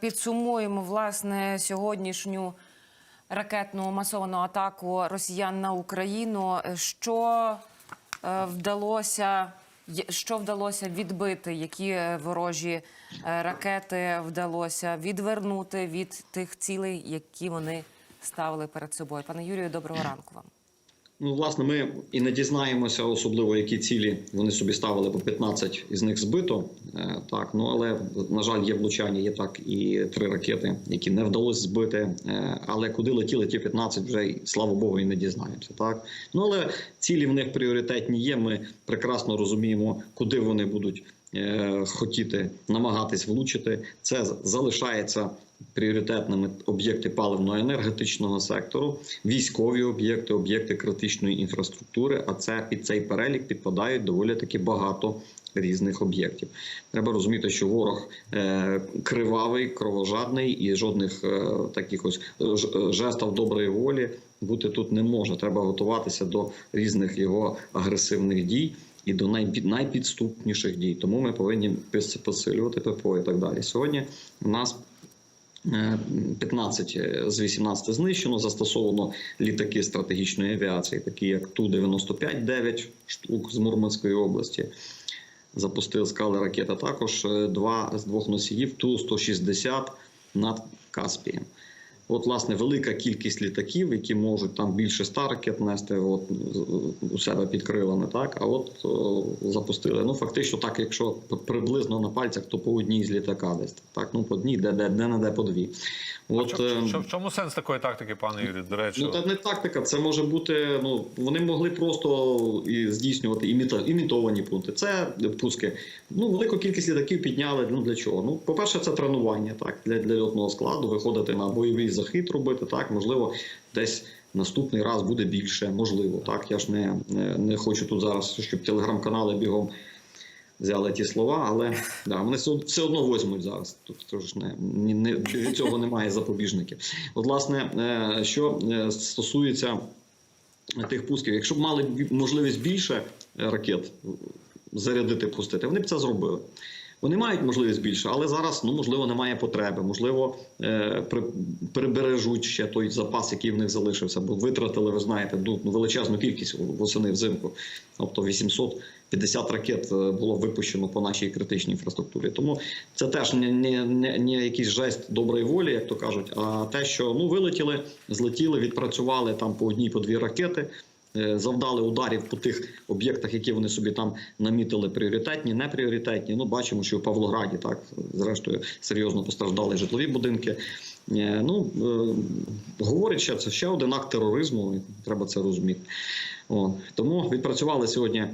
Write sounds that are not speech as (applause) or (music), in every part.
Підсумуємо власне сьогоднішню ракетну масовану атаку росіян на Україну. Що е, вдалося, що вдалося відбити? Які е, ворожі е, ракети вдалося відвернути від тих цілей, які вони ставили перед собою? Пане Юрію, доброго ранку вам. Ну, власне, ми і не дізнаємося, особливо які цілі вони собі ставили, бо 15 із них збито. Е, Так, ну але на жаль, є влучання, є так і три ракети, які не вдалося збити. Е, Але куди летіли ті 15, вже слава Богу, і не дізнаємося. Так ну але цілі в них пріоритетні є. Ми прекрасно розуміємо, куди вони будуть хотіти намагатись влучити. Це залишається пріоритетними об'єкти паливно-енергетичного сектору, військові об'єкти, об'єкти критичної інфраструктури. А це під цей перелік підпадають доволі таки багато різних об'єктів. Треба розуміти, що ворог е, кривавий, кровожадний і жодних е, таких ось жестів доброї волі бути тут не може. Треба готуватися до різних його агресивних дій. І до найпід- найпідступніших дій, тому ми повинні пос- посилювати ППО і так далі. Сьогодні у нас Е, 15 з 18 знищено. Застосовано літаки стратегічної авіації, такі як Ту-95, 9 штук з Мурманської області. Запустили скали ракета. Також е, два з двох носіїв Ту-160 над Каспієм. От, власне, велика кількість літаків, які можуть там більше 100 ракет нести от, у себе під крилами, так а от о, запустили. Ну, фактично, так, якщо приблизно на пальцях, то по одній з літака десь. Так, ну по одній, де, де, де не де по дві. От, ем, в чому сенс такої тактики, пане Юрію? До речі, Ну, це не тактика, це може бути. Ну вони могли просто і здійснювати іміта, імітовані пункти. Це пуски. Ну, велику кількість літаків підняли. Ну для чого? Ну, по-перше, це тренування так для, для льотного складу, виходити на бойовий захід робити. Так, можливо, десь наступний раз буде більше. Можливо, так. Я ж не, не, не хочу тут зараз, щоб телеграм-канали бігом. Взяли ті слова, але да, вони все- все одно возьмуть зараз. Тут тож не, не від цього немає запобіжників. От, власне, е, що е, стосується тих пусків, якщо б мали можливість більше ракет зарядити, пустити, вони б це зробили. Вони мають можливість більше, але зараз ну можливо немає потреби. Можливо, е, при, прибережуть ще той запас, який в них залишився, бо витратили, ви знаєте, ну, величезну кількість восени взимку. Тобто 850 ракет е, було випущено по нашій критичній інфраструктурі. Тому це теж не, не, не, не якийсь жест доброї волі, як то кажуть, а те, що ну вилетіли, злетіли, відпрацювали там по одній, по дві ракети. Е, Завдали ударів по тих об'єктах, які вони собі там намітили пріоритетні, непріоритетні. Ну, бачимо, що в Павлограді так зрештою серйозно постраждали житлові будинки. Е, Ну е, говорить, що це ще один акт тероризму, треба це розуміти. О, тому відпрацювали сьогодні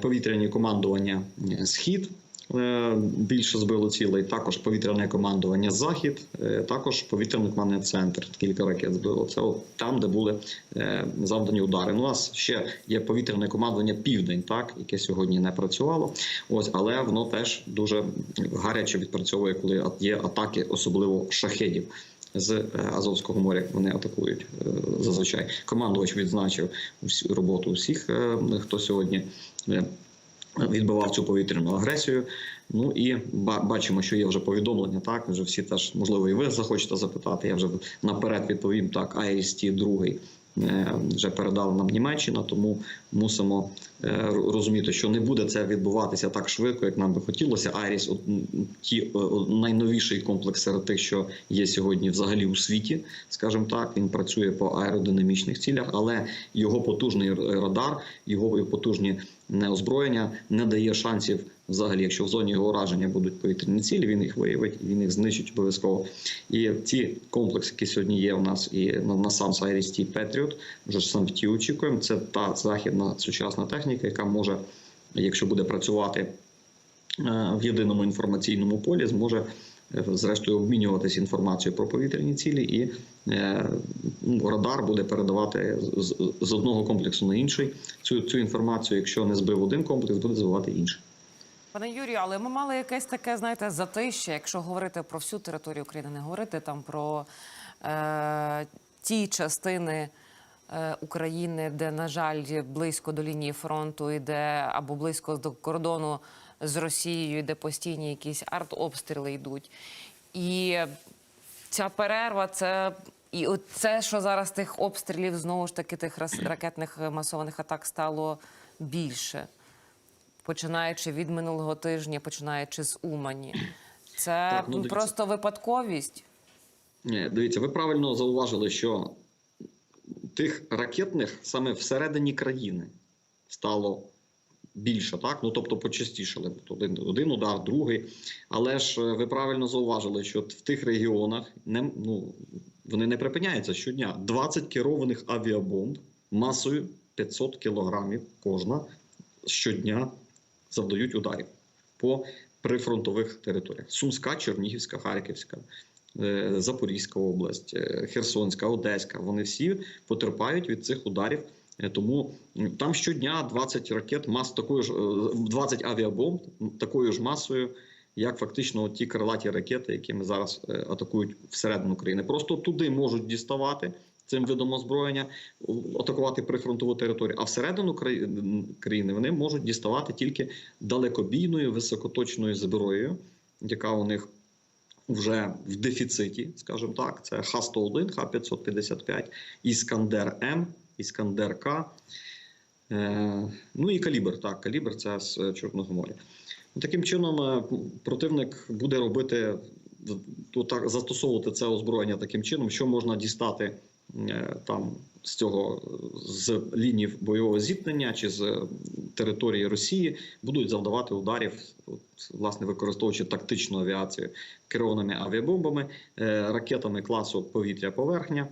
повітряні командування Схід. Е, Більше збило цілей, також повітряне командування Захід, е, також повітряне командування центр. Кілька ракет збило. Це от там, де були е, завдані удари. Ну, у нас ще є повітряне командування Південь, так яке сьогодні не працювало. Ось, але воно теж дуже гаряче відпрацьовує, коли є атаки, особливо шахедів. З Азовського моря вони атакують зазвичай. Командувач відзначив роботу усіх, хто сьогодні відбивав цю повітряну агресію. Ну і ба- бачимо, що є вже повідомлення. Так вже всі теж можливо, і ви захочете запитати. Я вже наперед відповім так. IST другий е, вже передала нам Німеччина, тому мусимо е, розуміти, що не буде це відбуватися так швидко, як нам би хотілося. Айріс, от ті е, найновіший комплекс серед тих, що є сьогодні взагалі у світі, скажімо так. Він працює по аеродинамічних цілях, але його потужний радар, його потужні неозброєння не дає шансів. Взагалі, якщо в зоні його ураження будуть повітряні цілі, він їх виявить, і він їх знищить обов'язково. І ці комплекси, які сьогодні є у нас, і на, на сам IRIS-T Patriot, вже сам ті очікуємо. Це та західна сучасна техніка, яка може, якщо буде працювати е, в єдиному інформаційному полі, зможе зрештою обмінюватися інформацією про повітряні цілі, і е, ну, радар буде передавати з, одного комплексу на інший цю, цю інформацію. Якщо не збив один комплекс, буде збивати інший. Пане Юрію, але ми мали якесь таке, знаєте, затище, якщо говорити про всю територію України, не говорити там про е, ті частини е, України, де, на жаль, близько до лінії фронту йде або близько до кордону з Росією, де постійні якісь артобстріли йдуть. І ця перерва, це і це, що зараз тих обстрілів знову ж таки тих ракетних е, масованих атак стало більше, починаючи від минулого тижня, починаючи з Умані. Це Так, ну, просто випадковість. Ні, дивіться, ви правильно зауважили, що тих ракетних саме всередині країни стало більше, так? Ну тобто почастішали. Один, один удар, другий. Але ж е, ви правильно зауважили, що в тих регіонах не, ну, вони не припиняються щодня. 20 керованих авіабомб масою 500 кілограмів кожна щодня завдають ударів по прифронтових територіях: Сумська, Чернігівська, Харківська. Е, Запорізька область, е, Херсонська, Одеська. Вони всі потерпають від цих ударів. Е, Тому там щодня 20 ракет, мас такою ж е, 20 авіабомб такою ж масою, як фактично ті крилаті ракети, якими зараз атакують всередину країни. Просто туди можуть діставати цим видом озброєння, атакувати прифронтову територію. А всередину країни вони можуть діставати тільки далекобійною високоточною зброєю, яка у них вже в дефіциті, скажімо так. Це Х-101, Х-555, Іскандер М, Іскандер К. Е, ну і калібр. Так, калібр це з Чорного моря. Ну, Таким чином, е, противник буде робити то так, застосовувати це озброєння таким чином, що можна дістати е, там з цього з лінії бойового зіткнення чи з території Росії, будуть завдавати ударів, от, власне використовуючи тактичну авіацію керованими авіабомбами, е, ракетами класу повітря-поверхня.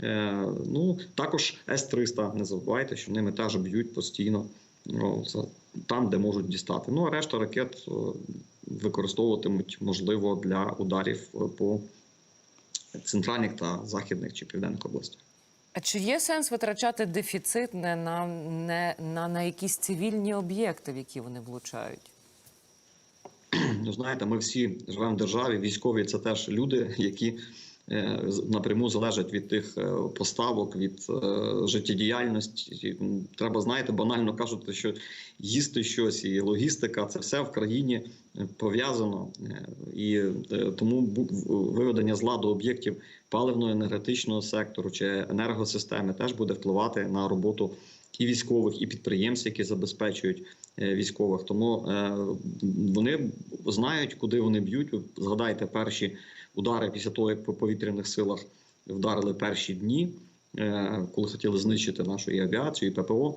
Е, Ну також С-300, не забувайте, що ними теж б'ють постійно за- там, де можуть дістати. Ну а решта ракет використовуватимуть можливо для ударів по центральних та західних чи південних областях. А чи є сенс витрачати дефіцит не на, не, на, на якісь цивільні об'єкти, в які вони влучають? Ну, знаєте, ми всі живемо в державі. Військові це теж люди, які напряму залежать від тих е, поставок, від е, життєдіяльності. Треба, знаєте, банально кажуть, що їсти щось і логістика це все в країні е, пов'язано. Е, І е, тому виведення з ладу об'єктів паливно-енергетичного сектору чи енергосистеми теж буде впливати на роботу і військових, і підприємств, які забезпечують е, військових. Тому е, вони знають, куди вони б'ють. Згадайте перші удари після того, як по повітряних силах вдарили перші дні, е, коли хотіли знищити нашу і авіацію, і ППО.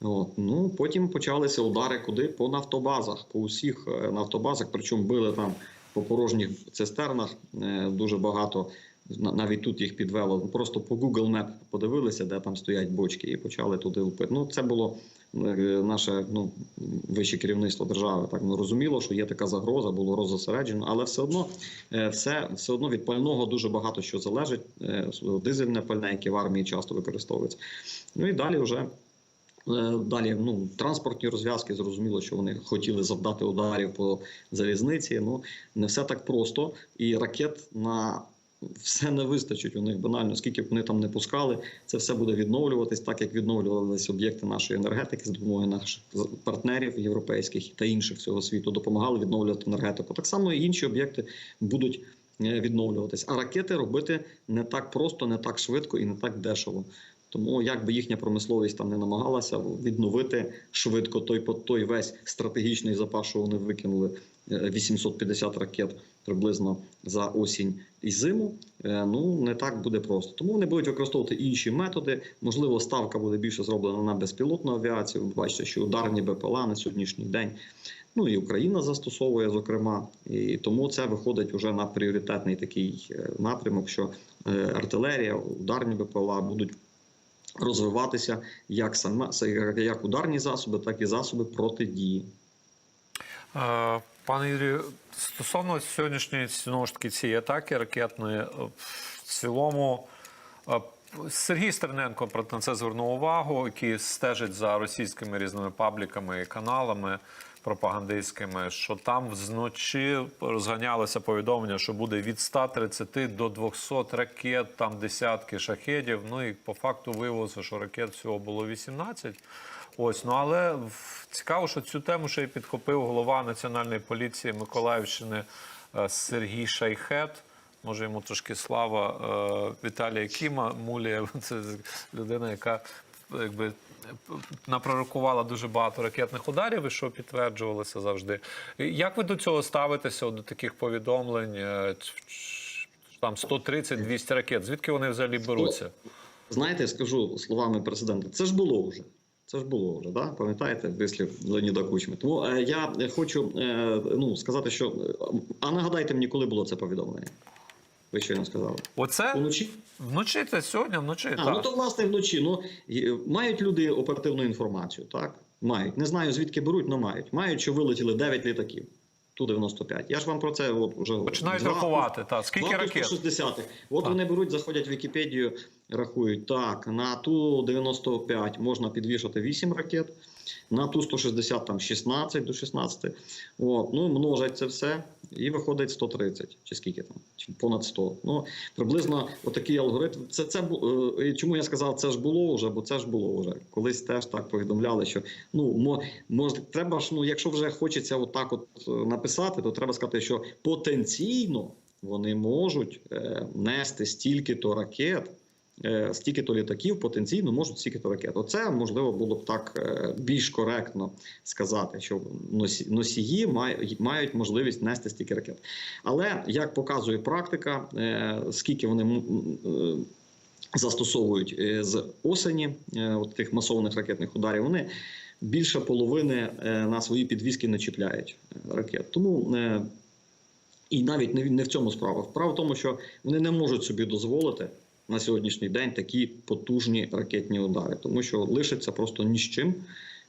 От. Ну, потім почалися удари куди? По нафтобазах, по усіх е, нафтобазах, причому били там по порожніх цистернах е, дуже багато. На- Навіть тут їх підвело. Просто по Google Map подивилися, де там стоять бочки, і почали туди лупити. Ну, це було е, наше ну, вище керівництво держави. Так ну, розуміло, що є така загроза, було роззосереджено, але все одно е, все, все одно від пального дуже багато що залежить. Е, Дизельне пальне, яке в армії часто використовується. Ну і далі вже. Далі ну транспортні розв'язки зрозуміло, що вони хотіли завдати ударів по залізниці. Ну не все так просто, і ракет на все не вистачить. У них банально, скільки б вони там не пускали, це все буде відновлюватись, так як відновлювалися об'єкти нашої енергетики з допомогою наших партнерів європейських та інших всього світу. Допомагали відновлювати енергетику. Так само і інші об'єкти будуть е, відновлюватись. А ракети робити не так просто, не так швидко і не так дешево. Тому як би їхня промисловість там не намагалася відновити швидко той той весь стратегічний запас, що вони викинули е, 850 ракет приблизно за осінь і зиму. е, Ну не так буде просто. Тому вони будуть використовувати інші методи. Можливо, ставка буде більше зроблена на безпілотну авіацію. Ви бачите, що ударні БПЛА на сьогоднішній день. Ну і Україна застосовує, зокрема, і тому це виходить уже на пріоритетний такий е, напрямок, що е, артилерія, ударні БПЛА будуть розвиватися як сама як ударні засоби, так і засоби протидії. Пане Юрію, стосовно сьогоднішньої знову ж таки цієї атаки ракетної, е, в цілому е, Сергій Стерненко про це звернув увагу, який стежить за російськими різними пабліками і каналами пропагандистськими, що там вночі розганялося повідомлення, що буде від 130 до 200 ракет, там десятки шахедів. Ну і по факту виявилося, що ракет всього було 18. Ось, ну але цікаво, що цю тему ще й підхопив голова Національної поліції Миколаївщини е, Сергій Шайхет. Може йому трошки слава е, Віталія Кіма. Мулія (laughs) це людина, яка якби. Напророкувала дуже багато ракетних ударів, і що підтверджувалося завжди. Як ви до цього ставитеся до таких повідомлень? е, Там 130-200 ракет. Звідки вони взагалі беруться? Знаєте, я скажу словами президента, це ж було вже. Це ж було вже, да? пам'ятаєте, вислів Леоніда Кучми. Тому е, я хочу е, ну, сказати, що. е, А нагадайте мені, коли було це повідомлення? Ви щойно сказали. Оце вночі? вночі це сьогодні, вночі. А, так. ну то власне вночі. Ну мають люди оперативну інформацію, так? Мають. Не знаю звідки беруть, але мають. Мають, що вилетіли 9 літаків. Ту-95. Я ж вам про це от вже. Починають рахувати. Так. Скільки Два ракет? 160 От Так. вони беруть, заходять в Вікіпедію, рахують. Так, на Ту-95 можна підвішати 8 ракет, на Ту-160 там 16 до 16. От, ну, множать це все, і виходить 130, чи скільки там, чи понад 100. Ну, приблизно отакий алгоритм. Це, це, е, чому я сказав, це ж було вже, бо це ж було вже. Колись теж так повідомляли, що ну, мо, мож, треба ж, ну, якщо вже хочеться отак от е, написати, то треба сказати, що потенційно вони можуть е, нести стільки-то ракет, е, стільки-то літаків, потенційно можуть стільки-то ракет. Оце можливо було б так е, більш коректно сказати, що носії мають можливість нести стільки ракет. Але як показує практика, е, скільки вони. Застосовують з осені от тих масованих ракетних ударів, вони більше половини на свої підвіски не чіпляють ракет. Тому і навіть не в цьому справа. Справа в тому, що вони не можуть собі дозволити на сьогоднішній день такі потужні ракетні удари, тому що лишиться просто ні з чим,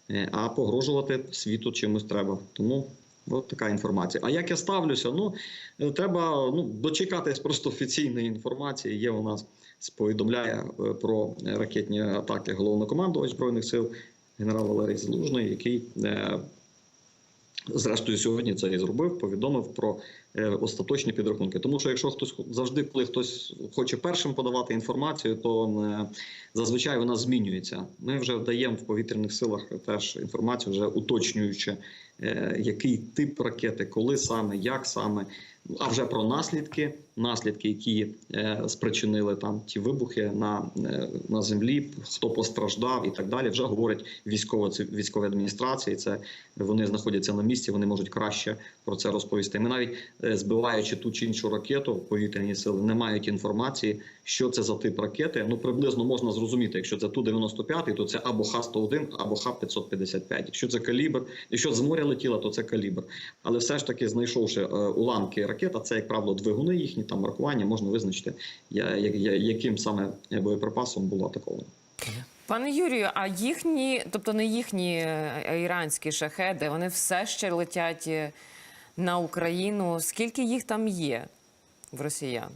е, а погрожувати світу чимось треба. Тому от така інформація. А як я ставлюся? Ну е, треба ну, дочекатись просто офіційної інформації. Є у нас повідомляє е, про ракетні атаки головнокомандувач збройних сил генерал Валерій Залужний, який. Зрештою, сьогодні це і зробив, повідомив про е, остаточні підрахунки. Тому що якщо хтось завжди, коли хтось хоче першим подавати інформацію, то е, зазвичай вона змінюється. Ми вже даємо в повітряних силах теж інформацію, вже уточнюючи, е, який тип ракети, коли саме, як саме, а вже про наслідки, наслідки, які е, спричинили там ті вибухи на, е, на землі, хто постраждав і так далі. Вже говорять військово військові адміністрації. Це вони знаходяться на місці, вони можуть краще про це розповісти. Ми навіть е, збиваючи ту чи іншу ракету, повітряні сили не мають інформації, що це за тип ракети. Ну приблизно можна зрозуміти, якщо це ту 95 то це або Х-101, або Х-555. Якщо це калібр, якщо з моря летіла, то це калібр. Але все ж таки, знайшовши уламки ракет, а це як правило двигуни їхні там маркування, можна визначити, я- я- я- яким саме боєприпасом було атаковано. Пане Юрію, а їхні, тобто не їхні е, а іранські шахеди, вони все ще летять е, на Україну. Скільки їх там є в росіян?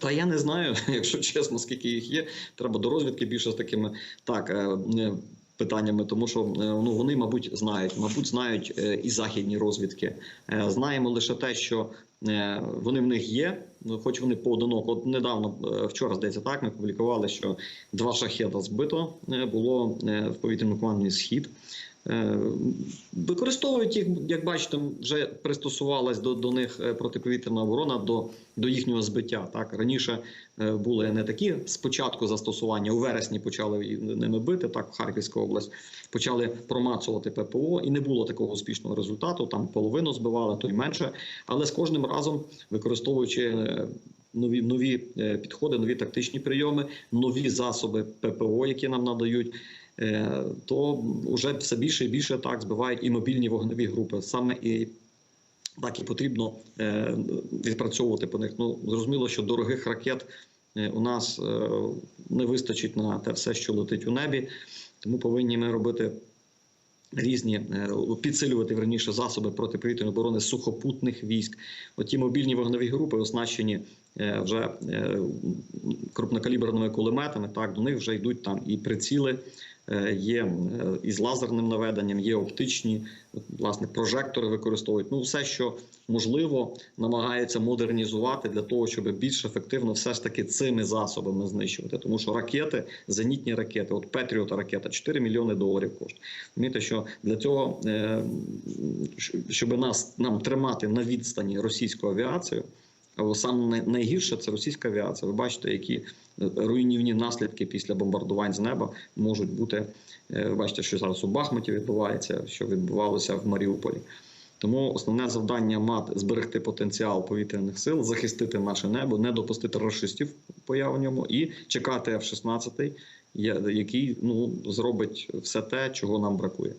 Та я не знаю, (laughs) якщо чесно, скільки їх є. Треба до розвідки більше з такими так е, питаннями, тому що ну вони, мабуть, знають, мабуть, знають і західні розвідки. Знаємо лише те, що вони в них є, ну, хоч вони поодиноко. От недавно е, вчора здається, так ми публікували, що два шахеда збито е, було е, в повітряному командні схід. Е, Використовують їх, як бачите, вже пристосувалась до, до них е, протиповітряна оборона до, до їхнього збиття. Так раніше е, були не такі спочатку застосування. У вересні почали ними бити. Так, в Харківську область почали промацувати ППО, і не було такого успішного результату. Там половину збивали, то й менше. Але з кожним разом використовуючи. Нові нові підходи, нові тактичні прийоми, нові засоби ППО, які нам надають, то вже все більше і більше так збивають і мобільні вогневі групи. Саме і так і потрібно е, відпрацьовувати по них. Ну зрозуміло, що дорогих ракет е, у нас е, не вистачить на те все, що летить у небі, тому повинні ми робити. Різні е, підсилювати верніше засоби протиповітряної оборони сухопутних військ. Оті мобільні вогневі групи оснащені е, вже е, крупнокаліберними кулеметами. Так до них вже йдуть там і приціли, е, є е, із лазерним наведенням, є оптичні власне прожектори використовують. Ну, все, що можливо, намагаються модернізувати для того, щоб більш ефективно все ж таки цими засобами знищувати. Тому що ракети, зенітні ракети, от Петріота ракета 4 мільйони доларів коштує. Розумієте, що для цього, е, щоб нас нам тримати на відстані російську авіацію. Саме най- найгірше це російська авіація. Ви бачите, які е, руйнівні наслідки після бомбардувань з неба можуть бути. Е, Ви бачите, що зараз у Бахмуті відбувається, що відбувалося в Маріуполі. Тому основне завдання МАД зберегти потенціал повітряних сил, захистити наше небо, не допустити расистів появи в ньому і чекати F-16, який ну зробить все те, чого нам бракує.